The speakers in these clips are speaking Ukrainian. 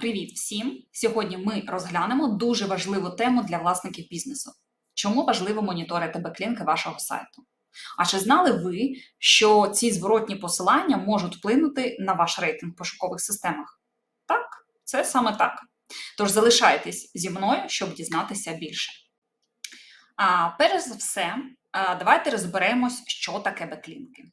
Привіт всім! Сьогодні ми розглянемо дуже важливу тему для власників бізнесу. Чому важливо моніторити беклінки вашого сайту? А чи знали ви, що ці зворотні посилання можуть вплинути на ваш рейтинг в пошукових системах? Так, це саме так. Тож залишайтесь зі мною, щоб дізнатися більше. А, Перш за все, давайте розберемось, що таке беклінки.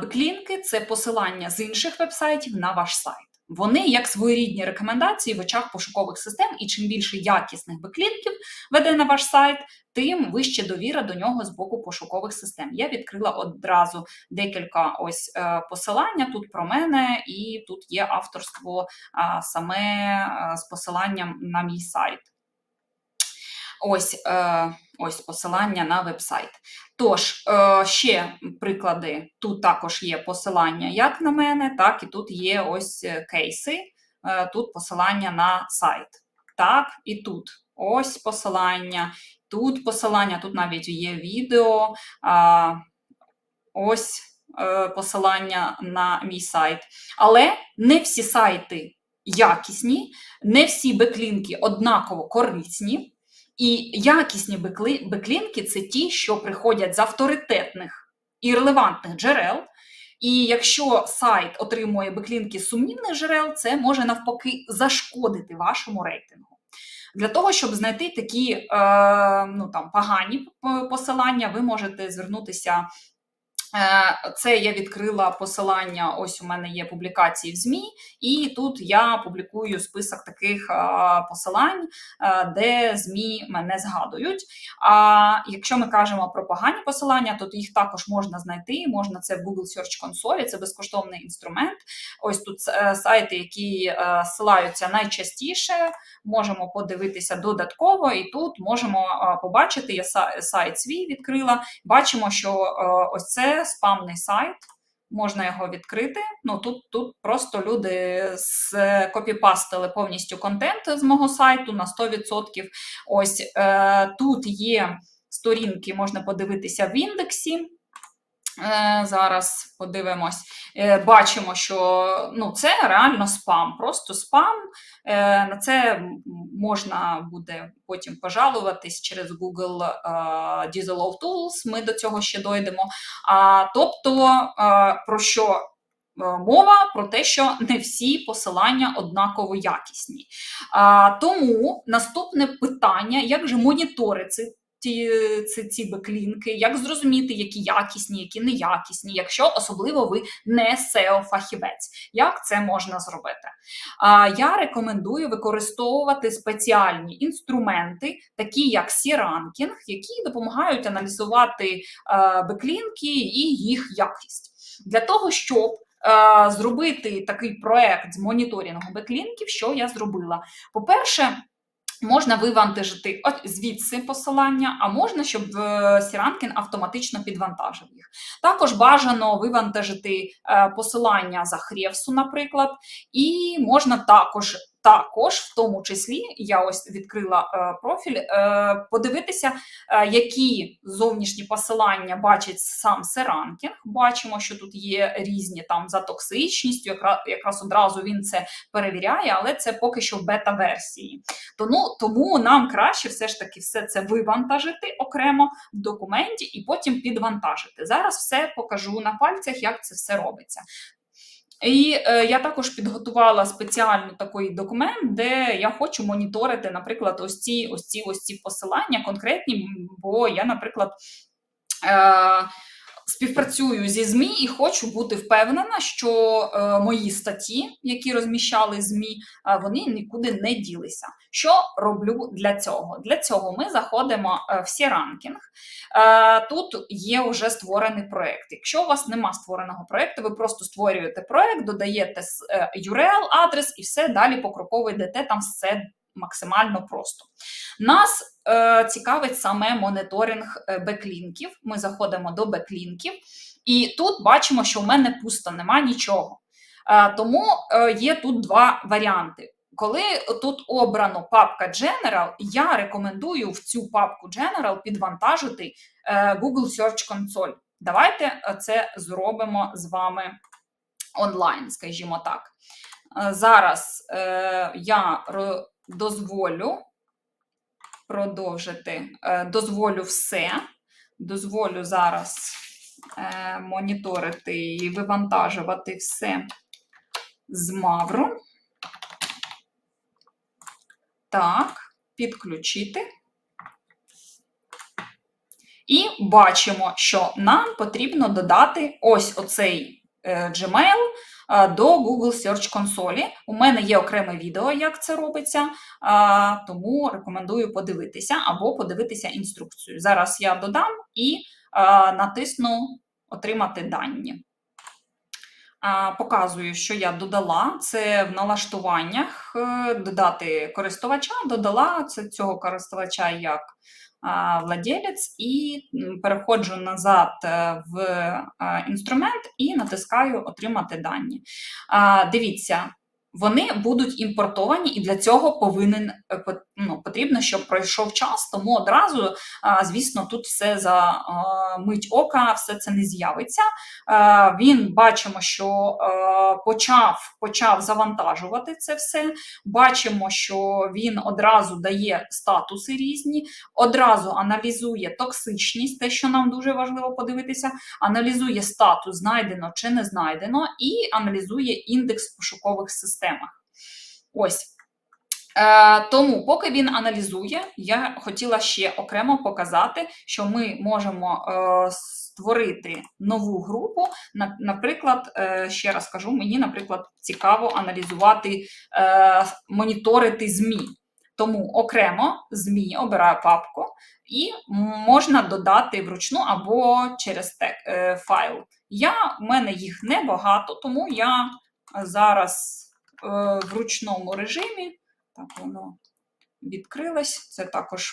Беклінки це посилання з інших вебсайтів на ваш сайт. Вони як своєрідні рекомендації в очах пошукових систем, і чим більше якісних беклінків веде на ваш сайт, тим вище довіра до нього з боку пошукових систем. Я відкрила одразу декілька ось е, посилання тут про мене, і тут є авторство саме е, з посиланням на мій сайт. Ось е, ось посилання на вебсайт. Тож, е, ще приклади. Тут також є посилання як на мене, так і тут є ось е, кейси, тут посилання на сайт. Так, і тут ось посилання, тут посилання, тут навіть є відео. Ось посилання на мій сайт. Але не всі сайти якісні, не всі беклінки однаково корисні. І якісні беклінки це ті, що приходять з авторитетних і релевантних джерел. І якщо сайт отримує беклінки з сумнівних джерел, це може навпаки зашкодити вашому рейтингу. Для того, щоб знайти такі е, ну, там, погані посилання, ви можете звернутися це я відкрила посилання. Ось у мене є публікації в ЗМІ, і тут я публікую список таких посилань, е, де ЗМІ мене згадують. А якщо ми кажемо про погані посилання, то їх також можна знайти. Можна це в Google Search Console, це безкоштовний інструмент. Ось тут е, сайти, які ссилаються найчастіше, можемо подивитися додатково, і тут можемо побачити. Я сайт свій відкрила. Бачимо, що ось це спамний сайт. Можна його відкрити. Ну тут тут просто люди скопіпастили повністю контент з мого сайту на 100%. Ось е, тут є сторінки, можна подивитися в індексі. Е, зараз подивимось, е, бачимо, що ну, це реально спам, просто спам. Е, на це можна буде потім пожалуватись через Google Diesel of Tools, ми до цього ще дойдемо. Тобто, про що мова? Про те, що не всі посилання однаково якісні. Тому наступне питання: як же моніторити ті ці, ці беклінки, як зрозуміти, які якісні, які неякісні, якщо особливо ви не SEO-фахівець. Як це можна зробити? А, Я рекомендую використовувати спеціальні інструменти, такі як C-Ranking, які допомагають аналізувати а, беклінки і їх якість. Для того, щоб Зробити такий проект з моніторингу беклінків, що я зробила. По-перше, Можна вивантажити от звідси посилання, а можна, щоб Сіранкін е, автоматично підвантажив їх. Також бажано вивантажити е, посилання за Хревсу, наприклад, і можна також також, в тому числі, я ось відкрила е, профіль, е, подивитися, е, які зовнішні посилання бачить сам Серанкінг. Бачимо, що тут є різні там за токсичністю, якраз, якраз одразу він це перевіряє, але це поки що в бета-версії. Тому, тому нам краще все ж таки все це вивантажити окремо в документі і потім підвантажити. Зараз все покажу на пальцях, як це все робиться. І е, я також підготувала спеціальний такий документ, де я хочу моніторити, наприклад, ось ці ось ці ось ці посилання конкретні, бо я, наприклад, е, співпрацюю зі ЗМІ і хочу бути впевнена, що е, мої статті, які розміщали ЗМІ, е, вони нікуди не ділися. Що роблю для цього? Для цього ми заходимо е, в C-ранкінг. Е, тут є вже створений проєкт. Якщо у вас нема створеного проєкту, ви просто створюєте проєкт, додаєте е, URL-адрес і все далі покроково йдете, там все максимально просто. Нас е, цікавить саме моніторинг е, беклінків. Ми заходимо до беклінків, і тут бачимо, що в мене пусто, нема нічого. Е, тому е, є тут два варіанти. Коли тут обрано папка General, я рекомендую в цю папку General підвантажити е, Google Search Console. Давайте е, це зробимо з вами онлайн, скажімо так. Е, Зараз е, я дозволю продовжити, е, дозволю все. Дозволю зараз моніторити і вивантажувати все з Мавру. Так, підключити. І бачимо, що нам потрібно додати ось оцей Gmail до Google Search консолі. У мене є окреме відео, як це робиться, тому рекомендую подивитися або подивитися інструкцію. Зараз я додам і натисну Отримати дані. Показую, що я додала. Це в налаштуваннях е, додати користувача, додала це цього користувача як владелець, і переходжу назад е, в інструмент і натискаю Отримати дані. Дивіться, вони будуть імпортовані, і для цього повинен е, по- ну, потрібно, щоб пройшов час. Тому одразу, звісно, тут все за мить ока, все це не з'явиться. Е, Він бачимо, що е, почав, почав завантажувати це все. Бачимо, що він одразу дає статуси різні, одразу аналізує токсичність, те, що нам дуже важливо подивитися, аналізує статус, знайдено чи не знайдено, і аналізує індекс в пошукових системах. Ось. Е, тому, поки він аналізує, я хотіла ще окремо показати, що ми можемо е, створити нову групу. На, наприклад, е, ще раз кажу, мені, наприклад, цікаво аналізувати, моніторити ЗМІ. Тому окремо ЗМІ обираю папку і можна додати вручну або через файл. Я, в мене їх небагато, тому я зараз в ручному режимі. Так, воно відкрилось. Це також,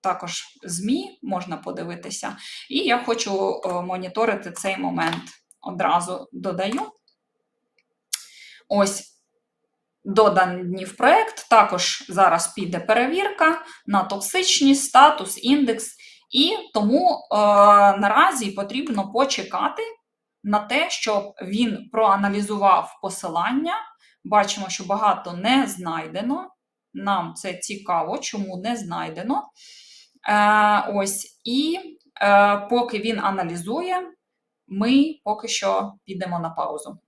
також ЗМІ можна подивитися. І я хочу е, моніторити цей момент. Одразу додаю. Ось додані в проєкт. Також зараз піде перевірка на токсичність, статус, індекс. І тому е, наразі потрібно почекати на те, щоб він проаналізував посилання. Бачимо, що багато не знайдено. Нам це цікаво, чому не знайдено. Е, ось, і е, поки він аналізує, ми поки що підемо на паузу.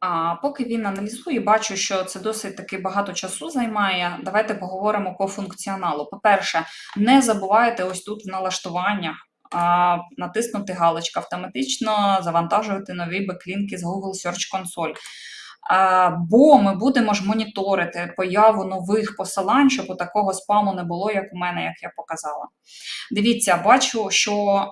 А поки він аналізує, бачу, що це досить таки багато часу займає. Давайте поговоримо по функціоналу. По-перше, не забувайте ось тут в налаштуваннях натиснути галочку, автоматично завантажувати нові беклінки з Google Search Console. Бо ми будемо ж моніторити появу нових посилань, щоб у такого спаму не було, як у мене, як я показала. Дивіться, бачу, що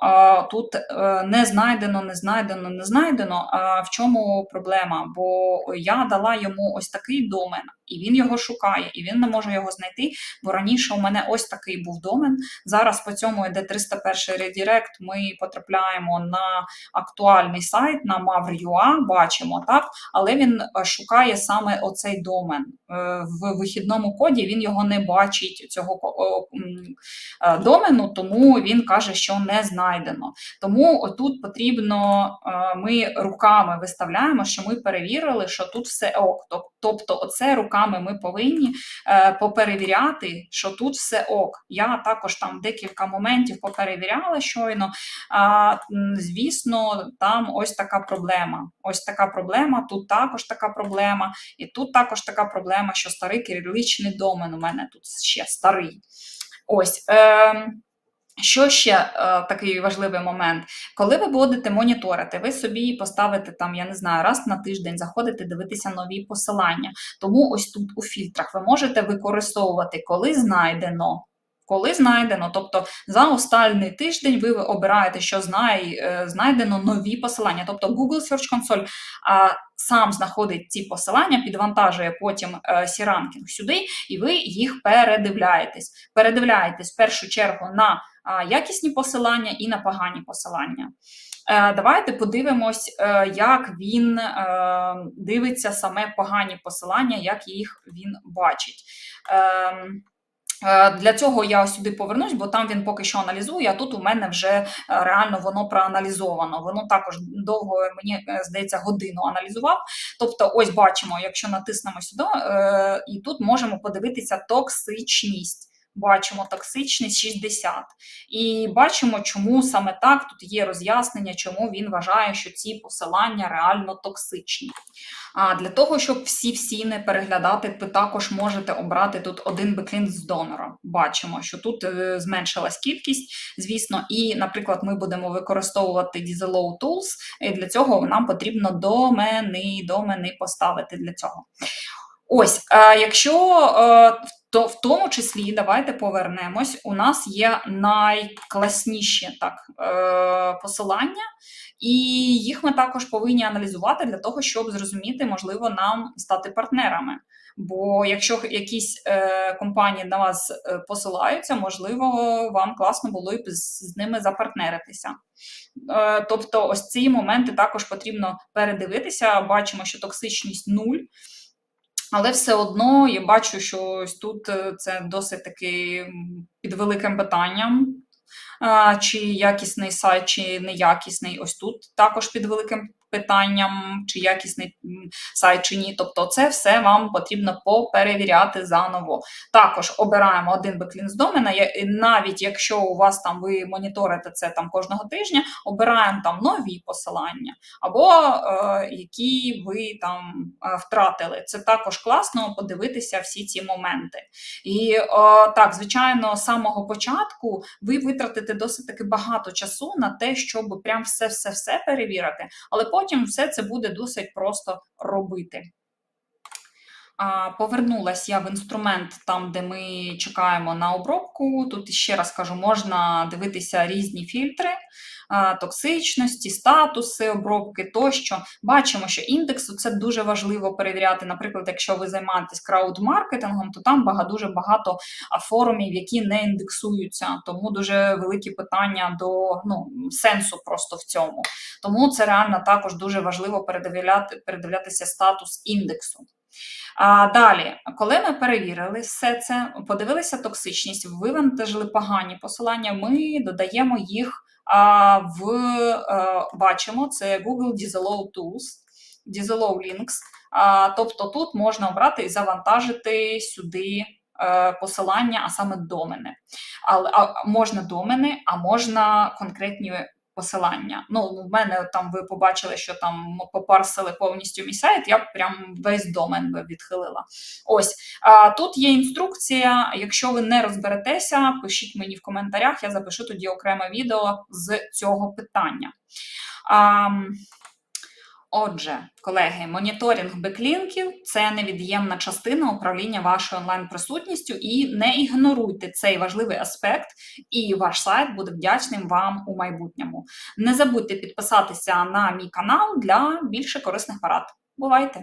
тут е, не знайдено, не знайдено, не знайдено. А в чому проблема? Бо я дала йому ось такий домен, і він його шукає, і він не може його знайти. Бо раніше у мене ось такий був домен. Зараз по цьому йде 301 редірект. Ми потрапляємо на актуальний сайт на Mav.ua, бачимо так, але він е, шукає саме оцей домен. Е, В вихідному коді він його не бачить, цього е, домену, тому він каже, що не знайдено. Тому тут потрібно, е, ми руками виставляємо, що ми перевірили, що тут все ок. Тобто, оце руками ми повинні поперевіряти, що тут все ок. Я також там декілька моментів поперевіряла щойно. А, звісно, там ось така проблема. Ось така проблема, тут також така проблема, і тут також така проблема, що старий кириличний домен у мене тут ще старий. Ось. Е, що ще е, такий важливий момент? Коли ви будете моніторити, ви собі поставите там, я не знаю, раз на тиждень заходите дивитися нові посилання. Тому ось тут у фільтрах ви можете використовувати, коли знайдено. Коли знайдено, тобто за останній тиждень ви обираєте, що знай, е, знайдено нові посилання. Тобто Google Search Console а, сам знаходить ці посилання, підвантажує потім е, C-ранкінг сюди, і ви їх передивляєтесь. Передивляєтесь в першу чергу на а, якісні посилання і на погані посилання. Е, Давайте подивимось, як він дивиться саме погані посилання, як їх він бачить. Е, Для цього я сюди повернусь, бо там він поки що аналізує, а тут у мене вже е, реально воно проаналізовано. Воно також довго, мені е, здається, годину аналізував. Тобто, ось бачимо, якщо натиснемо сюди, і тут можемо подивитися токсичність. Бачимо токсичність 60. І бачимо, чому саме так тут є роз'яснення, чому він вважає, що ці посилання реально токсичні. А для того, щоб всі-всі не переглядати, ви також можете обрати тут один беклінк з донора. Бачимо, що тут е, зменшилась кількість, звісно, і, наприклад, ми будемо використовувати Diesellow Tools, і для цього нам потрібно домени, домени поставити для цього. Ось, е, якщо е, то в тому числі давайте повернемось. У нас є найкласніші так, е, посилання, і їх ми також повинні аналізувати для того, щоб зрозуміти, можливо, нам стати партнерами. Бо якщо якісь е, компанії на вас е, посилаються, можливо, вам класно було і з, ними запартнеритися. Е, тобто, ось ці моменти також потрібно передивитися. Бачимо, що токсичність нуль. Але все одно я бачу, що ось тут е, це досить таки під великим питанням, чи якісний сайт, чи неякісний. Ось тут також під великим питанням, чи якісний сайт, чи ні. Тобто, це все вам потрібно поперевіряти заново. Також обираємо один беклінк з домена, навіть якщо у вас там ви моніторите це там кожного тижня, обираємо там нові посилання, або е, які ви там е, втратили. Це також класно подивитися всі ці моменти. І е, так, звичайно, з самого початку ви витратите досить таки багато часу на те, щоб прям все-все-все перевірити. але потім все це буде досить просто робити. Повернулася я в інструмент, там, де ми чекаємо на обробку. Тут ще раз кажу, можна дивитися різні фільтри токсичності, статуси обробки тощо. Бачимо, що індексу це дуже важливо перевіряти. Наприклад, якщо ви займаєтесь краудмаркетингом, то там багато, дуже багато форумів, які не індексуються. Тому дуже великі питання до ну, сенсу просто в цьому. Тому це реально також дуже важливо передивляти, передивлятися статус індексу. А Далі, коли ми перевірили все це, подивилися токсичність, вивантажили погані посилання, ми додаємо їх а, в бачимо, це Google Disallow Tools, Disallow Links. А, Тобто тут можна обрати і завантажити сюди е, посилання, а саме домени. Але а, можна домени, а можна конкретні посилання. Ну, в мене там ви побачили, що там попарсили повністю мій сайт, я прям весь домен би відхилила. Ось а, тут є інструкція. Якщо ви не розберетеся, пишіть мені в коментарях, я запишу тоді окреме відео з цього питання. А, Отже, колеги, моніторинг беклінків це невід'ємна частина управління вашою онлайн-присутністю, і не ігноруйте цей важливий аспект, і ваш сайт буде вдячним вам у майбутньому. Не забудьте підписатися на мій канал для більше корисних парад. Бувайте!